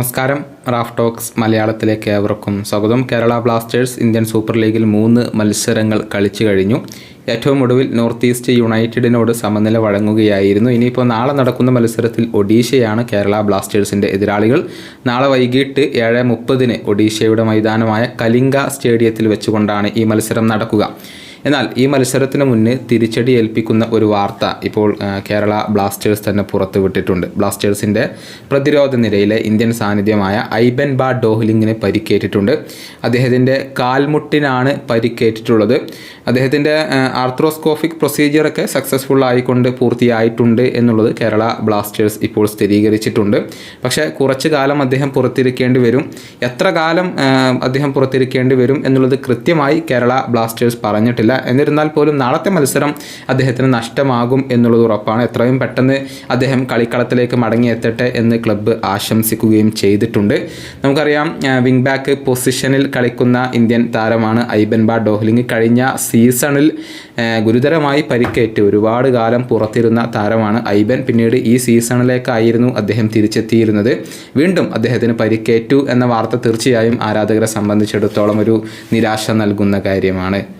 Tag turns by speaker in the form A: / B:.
A: നമസ്കാരം. Raf talks മലയാളത്തിലേക്ക് ഏവർക്കും സ്വാഗതം. കേരള ബ്ലാസ്റ്റേഴ്സ് ഇന്ത്യൻ സൂപ്പർ ലീഗിൽ മൂന്ന് മത്സരങ്ങൾ കളിച്ചു കഴിഞ്ഞു. ഏറ്റവും ഒടുവിൽ നോർത്ത് ഈസ്റ്റ് യുണൈറ്റഡിനോട് സമനില വഴങ്ങുകയായിരുന്നു. ഇനിയിപ്പോൾ നാളെ നടക്കുന്ന മത്സരത്തിൽ ഒഡീഷയാണ് കേരള ബ്ലാസ്റ്റേഴ്സിന്റെ എതിരാളികൾ. നാളെ വൈകിട്ട് ഏഴ് മുപ്പതിന് ഒഡീഷയുടെ മൈതാനമായ കലിംഗ സ്റ്റേഡിയത്തിൽ വെച്ചുകൊണ്ടാണ് ഈ മത്സരം നടക്കുക. എന്നാൽ ഈ മത്സരത്തിന് മുന്നേ തിരിച്ചടി ഏൽപ്പിക്കുന്ന ഒരു വാർത്ത ഇപ്പോൾ കേരള ബ്ലാസ്റ്റേഴ്സ് തന്നെ പുറത്തുവിട്ടിട്ടുണ്ട്. ബ്ലാസ്റ്റേഴ്സിന്റെ പ്രതിരോധ നിരയിലെ ഇന്ത്യൻ സാന്നിധ്യമായ ഐബൻ ബാ ഡോഹ്ലിങ്ങിന് പരിക്കേറ്റിട്ടുണ്ട്. അദ്ദേഹത്തിന്റെ കാൽമുട്ടിനാണ് പരിക്കേറ്റിട്ടുള്ളത്. അദ്ദേഹത്തിന്റെ ആർത്രോസ്കോഫിക് പ്രൊസീജിയറൊക്കെ സക്സസ്ഫുൾ ആയിക്കൊണ്ട് പൂർത്തിയായിട്ടുണ്ട് എന്നുള്ളത് കേരള ബ്ലാസ്റ്റേഴ്സ് ഇപ്പോൾ സ്ഥിരീകരിച്ചിട്ടുണ്ട്. പക്ഷേ കുറച്ച് കാലം അദ്ദേഹം പുറത്തിരിക്കേണ്ടി വരും. എത്ര കാലം അദ്ദേഹം പുറത്തിരിക്കേണ്ടി വരും എന്നുള്ളത് കൃത്യമായി കേരള ബ്ലാസ്റ്റേഴ്സ് പറഞ്ഞിട്ടില്ല. എന്നിരുന്നാൽ പോലും നാളത്തെ മത്സരം അദ്ദേഹത്തിന് നഷ്ടമാകും എന്നുള്ളത് ഉറപ്പാണ്. എത്രയും പെട്ടെന്ന് അദ്ദേഹം കളിക്കളത്തിലേക്ക് മടങ്ങിയെത്തട്ടെ എന്ന് ക്ലബ്ബ് ആശംസിക്കുകയും ചെയ്തിട്ടുണ്ട്. നമുക്കറിയാം വിങ് ബാക്ക് പൊസിഷനിൽ കളിക്കുന്ന ഇന്ത്യൻ താരമാണ് ഐബൻ ബാ ഡോഹ്ലിംഗ്. കഴിഞ്ഞ സീസണിൽ ഗുരുതരമായി പരിക്കേറ്റ് ഒരുപാട് കാലം പുറത്തിരുന്ന താരമാണ് ഐബൻ. പിന്നീട് ഈ സീസണിലേക്കായിരുന്നു അദ്ദേഹം തിരിച്ചെത്തിയിരുന്നത്. വീണ്ടും അദ്ദേഹത്തിന് പരിക്കേറ്റു എന്ന വാർത്ത തീർച്ചയായും ആരാധകരെ സംബന്ധിച്ചിടത്തോളം ഒരു നിരാശ നൽകുന്ന കാര്യമാണ്.